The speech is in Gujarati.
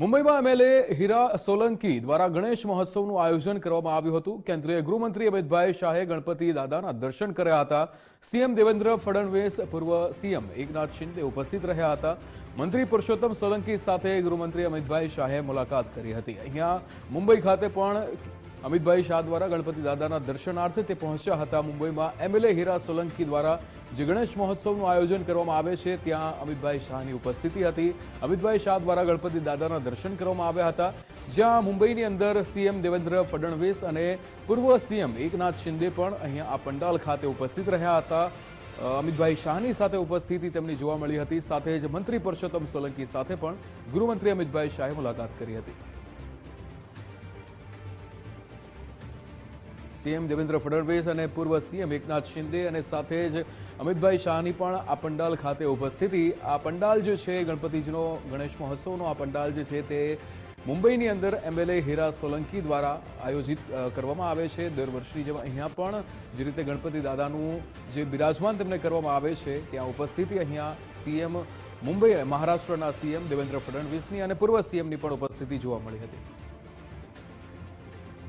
મુંબઈમાં એમએલએ હીરા સોલંકી દ્વારા ગણેશ મહોત્સવનું આયોજન કરવામાં આવ્યું હતું. કેન્દ્રીય ગૃહમંત્રી અમિતભાઈ શાહે ગણપતિ દાદાના દર્શન કર્યા હતા. સીએમ દેવેન્દ્ર ફડણવીસ, પૂર્વ સીએમ એકનાથ શિંદે ઉપસ્થિત રહ્યા હતા. મંત્રી પુરુષોત્તમ સોલંકી સાથે ગૃહમંત્રી અમિતભાઈ શાહે મુલાકાત કરી હતી. અહીંયા મુંબઈ ખાતે પણ અમિતભાઈ શાહ દ્વારા ગણપતિ દાદાના દર્શનાર્થે તે પહોંચ્યા હતા મુંબઈમાં. એમએલએ હીરા સોલંકી દ્વારા જે ગણેશ મહોત્સવનું આયોજન કરવામાં આવે છે, ત્યાં અમિતભાઈ શાહની ઉપસ્થિતિ હતી. અમિતભાઈ શાહ દ્વારા ગણપતિ દાદાના દર્શન કરવામાં આવ્યા હતા. જ્યાં મુંબઈની અંદર સીએમ દેવેન્દ્ર ફડણવીસ અને પૂર્વ સીએમ એકનાથ શિંદે પણ અહીંયા આ પંડાલ ખાતે ઉપસ્થિત રહ્યા હતા. અમિતભાઈ શાહની સાથે ઉપસ્થિતિ તેમની જોવા મળી હતી. સાથે જ મંત્રી પરસોત્તમ સોલંકી સાથે પણ ગૃહમંત્રી અમિતભાઈ શાહે મુલાકાત કરી હતી. સીએમ દેવેન્દ્ર ફડણવીસ અને પૂર્વ સીએમ એકનાથ શિંદે અને સાથે જ અમિતભાઈ શાહની પણ આ પંડાલ ખાતે ઉપસ્થિતિ. આ પંડાલ જે છે, ગણપતિજીનો ગણેશ મહોત્સવનો આ પંડાલ જે છે તે મુંબઈની અંદર એમએલએ હીરા સોલંકી દ્વારા આયોજિત કરવામાં આવે છે. દર વર્ષની જેમ અહીંયા પણ જે રીતે ગણપતિ દાદાનું જે બિરાજમાન તેમને કરવામાં આવે છે ત્યાં ઉપસ્થિતિ અહીંયા સીએમ મુંબઈ, મહારાષ્ટ્રના સીએમ દેવેન્દ્ર ફડણવીસની અને પૂર્વ સીએમની પણ ઉપસ્થિતિ જોવા મળી હતી.